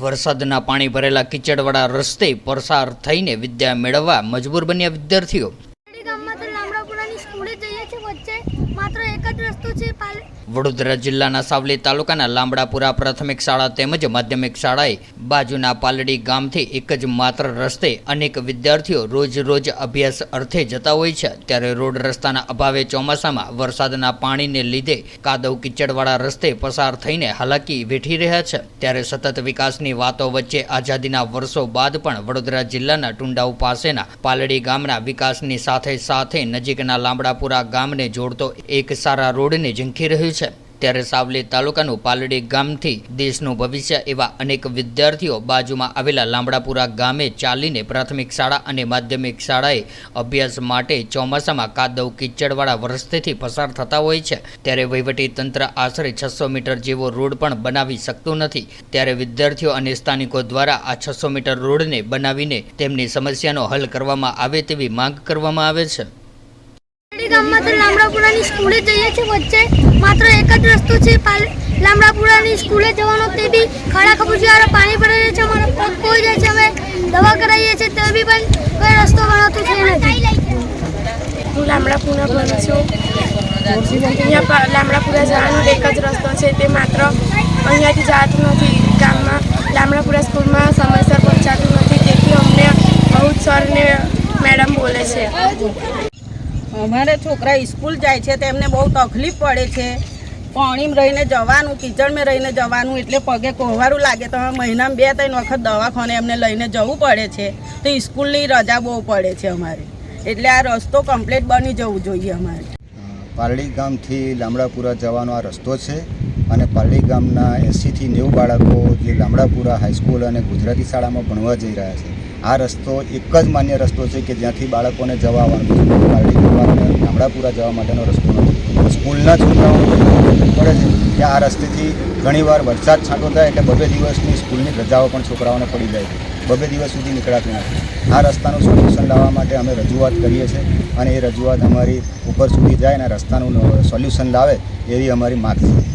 વરસાદના પાણી ભરેલા કિચડવાળા રસ્તે પસાર થઈને વિદ્યા મેળવવા મજબૂર બન્યા વિદ્યાર્થીઓ પાલડી ગામમાંથી લામડાપુરાની સ્કૂલે જઈએ છીએ વચ્ચે વડોદરા જિલ્લાના સાવલી તાલુકાના લાંબડાપુરા પ્રાથમિક શાળા તેમજ માધ્યમિક શાળાએ બાજુના પાલડી ગામથી એક જ માત્ર રસ્તે અનેક વિદ્યાર્થીઓ રોજ રોજ અભ્યાસ અર્થે જતા હોય છે. ત્યારે રોડ રસ્તાના અભાવે ચોમાસામાં વરસાદના પાણીને લીધે કાદવ કિચડવાળા રસ્તે પસાર થઈને હાલાકી વેઠી રહ્યા છે. ત્યારે સતત વિકાસની વાતો વચ્ચે આઝાદીના વર્ષો બાદ પણ વડોદરા જિલ્લાના ટુંડાઉ પાસેના પાલડી ગામના વિકાસની સાથે સાથે નજીકના લાંબડાપુરા ગામને જોડતો એક સારા રોડને ઝંખી રહ્યું છે. ત્યારે સાવલી તાલુકાનું પાલડી ગામથી દેશનું ભવિષ્ય એવા અનેક વિદ્યાર્થીઓ બાજુમાં આવેલા લાંબડાપુરા ગામે ચાલીને પ્રાથમિક શાળા અને માધ્યમિક શાળાએ અભ્યાસ માટે ચોમાસામાં કાદવ કિચડવાળા રસ્તેથી પસાર થતા હોય છે. ત્યારે વહીવટી તંત્ર આશરે છસો મીટર જેવો રોડ પણ બનાવી શકતું નથી. ત્યારે વિદ્યાર્થીઓ અને સ્થાનિકો દ્વારા આ છસો મીટર રોડને બનાવીને તેમની સમસ્યાનો હલ કરવામાં આવે તેવી માંગ કરવામાં આવે છે. ગામમાંથી લામડાપુરાની સ્કૂલે જઈએ છીએ વચ્ચે. માત્ર એક જ રસ્તો છે લામડાપુરાની સ્કૂલે જવાનો, તે બી ખાડા ખબૂચિયારો પાણી ભરેલું છે, અમારો પગ કોઈ જાય છે, અમે દવા કરાવીએ છીએ, તે બી પણ કોઈ રસ્તો બનાવતો છે નથી. હું લામડાપુરા ભણું છું. અહીંયા લામડાપુરા જવાનો એક જ રસ્તો છે, તે માત્ર અહીંયાથી જતું નથી. ગામમાં લામડાપુરા સ્કૂલમાં સમયસર પહોંચાતું નથી, તેથી અમને બહુ જ સર મેડમ બોલે છે. અમારે છોકરા સ્કૂલ જાય છે તેમને બહુ તકલીફ પડે છે. પાણીમાં રહીને જવાનું કિચડમાં રહીને જવાનું, એટલે પગે કોહવારું લાગે. તો મહિનામાં બે ત્રણ વખત દવાખાને એમને લઈને જવું પડે છે. તો સ્કૂલની રજા બહુ પડે છે અમારે. એટલે આ રસ્તો કમ્પ્લીટ બની જવું જોઈએ અમારે. પારડી ગામથી લામડાપુરા જવાનો આ રસ્તો છે અને પારડી ગામના એંસીથી નેવું બાળકો જે લામડાપુરા હાઈસ્કૂલ અને ગુજરાતી શાળામાં ભણવા જઈ રહ્યા છે. આ રસ્તો એક જ માન્ય રસ્તો છે કે જ્યાંથી બાળકોને જવા આવવાનું લામડાપુરા જવા માટેનો રસ્તો નથી. સ્કૂલના છોકરાઓ પડે છે. કે આ રસ્તેથી ઘણીવાર વરસાદ છાંટો થાય એટલે બબે દિવસની સ્કૂલની રજાઓ પણ છોકરાઓને પડી જાય છે. બબે દિવસ સુધી નીકળાતી નથી. આ રસ્તાનું સોલ્યુશન લાવવા માટે અમે રજૂઆત કરીએ છીએ અને એ રજૂઆત અમારી ઉપર સુધી જાય અને રસ્તાનું સોલ્યુશન લાવે એવી અમારી માગ છે.